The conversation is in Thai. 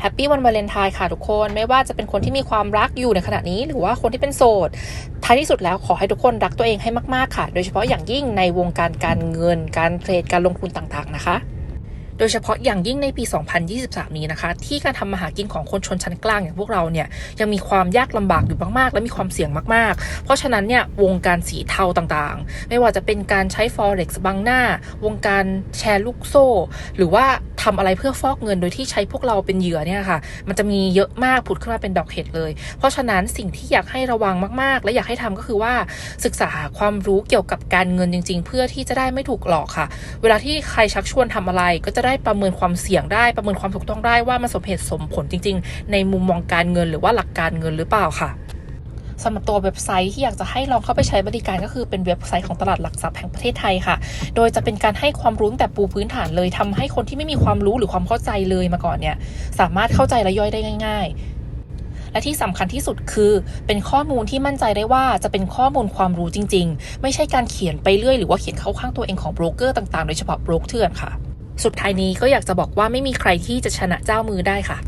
แฮปปี้วันวาเลนไทน์ค่ะทุกคน ไม่ว่าจะเป็นคนที่มีความรักอยู่ในขณะนี้ หรือว่าคนที่เป็นโสด ท้ายที่สุดแล้วขอให้ทุกคนรักตัวเองให้มากๆค่ะ โดยเฉพาะอย่างยิ่งในวงการการเงิน การเทรด การลงทุนต่างๆนะคะโดยเฉพาะอย่างยิ่งในปี 2023 นี้นะคะ ที่การทำมาหากินของคนชนชั้นกลางอย่างพวกเราเนี่ยยังมีความยากลำบากอยู่มากๆ และมีความเสี่ยงมากๆ เพราะฉะนั้นเนี่ยวงการสีเทาต่างๆ ไม่ว่าจะเป็นการใช้ forex บังหน้า วงการแชร์ลูกโซ่ หรือว่า ทำอะไรเพื่อฟอกเงินโดยที่ใช้พวกเราเป็นเหยื่อเนี่ยค่ะ มันจะมีเยอะมากผุดขึ้นมาเป็นดอกเห็ดเลย เพราะฉะนั้นสิ่งที่อยากให้ระวังมาก ๆ และอยากให้ทำก็คือว่าศึกษาความรู้เกี่ยวกับการเงินจริง ๆ เพื่อที่จะได้ไม่ถูกหลอกค่ะ เวลาที่ใครชักชวนทำอะไร ก็จะได้ประเมินความเสี่ยงได้ประเมินความถูกต้องได้ว่ามันสมเหตุสมผลจริง ๆ ในมุมมองการเงินหรือว่าหลักการเงินหรือเปล่าค่ะ สำหรับตัวเว็บไซต์ที่อยากจะให้ลองเข้าไปใช้บริการก็คือเป็นเว็บไซต์ของตลาดหลักทรัพย์แห่งประเทศไทยค่ะ โดยจะเป็นการให้ความรู้แต่ปูพื้นฐานเลยทำให้คนที่ไม่มีความรู้หรือความเข้าใจเลยมาก่อนเนี่ยสามารถเข้าใจและย่อยได้ง่าย ๆและที่สำคัญที่สุดคือเป็นข้อมูลที่มั่นใจได้ว่าจะเป็นข้อมูลความรู้จริง ๆ ไม่ใช่การเขียนไปเรื่อยหรือว่าเขียนเข้าข้างตัวเองของโบรกเกอร์ต่างๆ โดยเฉพาะโบรกเถื่อนค่ะ สุดท้ายนี้ก็อยากจะบอกว่าไม่มีใครที่จะชนะเจ้ามือได้ค่ะ